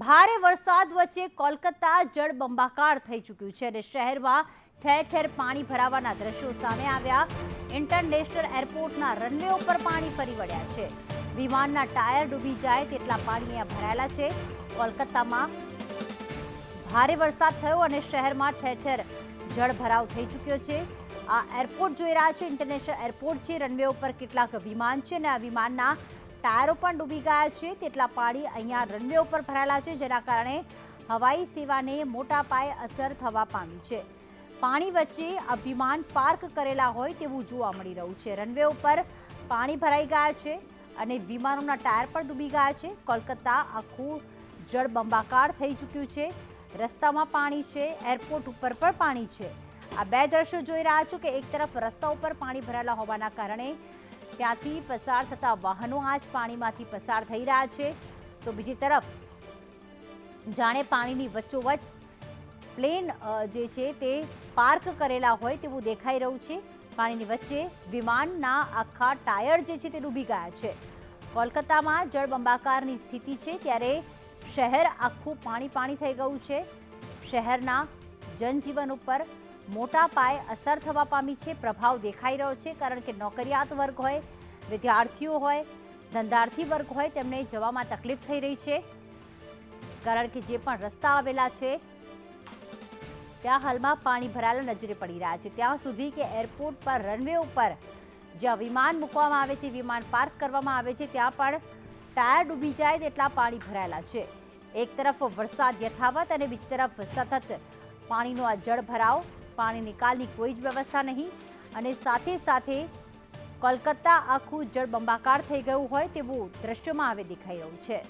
ભારે વરસાદ વચ્ચે કોલકાતા જળબંબાકાર થઈ ચૂક્યું છે અને શહેરમાં ઠેર ઠેર પાણી ભરાવાના દ્રશ્યો સામે આવ્યા. ઇન્ટરનેશનલ એરપોર્ટના રનવે ઉપર પાણી ફરી વળ્યા છે. વિમાનના ટાયર ડૂબી જાય તેટલા પાણી અહીંયા ભરાયેલા છે. કોલકાતામાં ભારે વરસાદ થયો અને શહેરમાં ઠેર ઠેર જળ ભરાવ થઈ ચૂક્યો છે. આ એરપોર્ટ જોઈ રહ્યા છે. ઇન્ટરનેશનલ એરપોર્ટ છે. રનવે ઉપર કેટલાક વિમાન છે અને આ વિમાનના ટાયરો પણ ડૂબી ગયા છે. તેટલા પાણી અહીંયા રનવે ઉપર ભરાયેલા છે, જેના કારણે હવાઈ સેવાને મોટા પાયે અસર થવા પામી છે. પાણી વચ્ચે આ વિમાન પાર્ક કરેલા હોય તેવું જોવા મળી રહ્યું છે. રનવે ઉપર પાણી ભરાઈ ગયા છે અને વિમાનોના ટાયર પણ ડૂબી ગયા છે. કોલકાતા આખું જળબંબાકાર થઈ ચૂક્યું છે. રસ્તામાં પાણી છે, એરપોર્ટ ઉપર પણ પાણી છે. આ બે દ્રશ્યો જોઈ રહ્યા છો કે એક તરફ રસ્તા ઉપર પાણી ભરાયેલા હોવાના કારણે ત્યાંથી પસાર થતા વાહનો આ જ પાણીમાંથી પસાર થઈ રહ્યા છે. તો બીજી તરફ જાણે પાણીની વચ્ચોવચ્ચ પ્લેન જે છે તે પાર્ક કરેલા હોય તેવું દેખાઈ રહ્યું છે. પાણીની વચ્ચે વિમાનના આખા ટાયર જે છે તે ડૂબી ગયા છે. કોલકાતામાં જળબંબાકારની સ્થિતિ છે ત્યારે શહેર આખું પાણી પાણી થઈ ગયું છે. શહેરના જનજીવન ઉપર મોટા પાયે અસર થવા પામી છે, પ્રભાવ દેખાઈ રહ્યો છે, કારણ કે નોકરિયાત વર્ગ હોય, વિદ્યાર્થીઓ હોય, ધંધાર્થી વર્ગ હોય, તેમને જવામાં તકલીફ થઈ રહી છે. કારણ કે જે પણ રસ્તા આવેલા છે, ત્યાં હાલમાં પાણી ભરાયેલા નજરે પડી રહ્યા છે. ત્યાં સુધી કે એરપોર્ટ પર, રનવે ઉપર જ્યાં વિમાન મૂકવામાં આવે છે, વિમાન પાર્ક કરવામાં આવે છે, ત્યાં પણ ટાયર ડૂબી જાય તેટલા પાણી ભરાયેલા છે. એક તરફ વરસાદ યથાવત અને બીજી તરફ સતત પાણીનો આ જળ ભરાવ પાણી નિકાલની કોઈ જ વ્યવસ્થા નહીં અને સાથે સાથે કોલકાતા આખું જળબંબાકાર થઈ ગયું હોય તેવું દ્રશ્યમાં હવે દેખાઈ રહ્યું છે.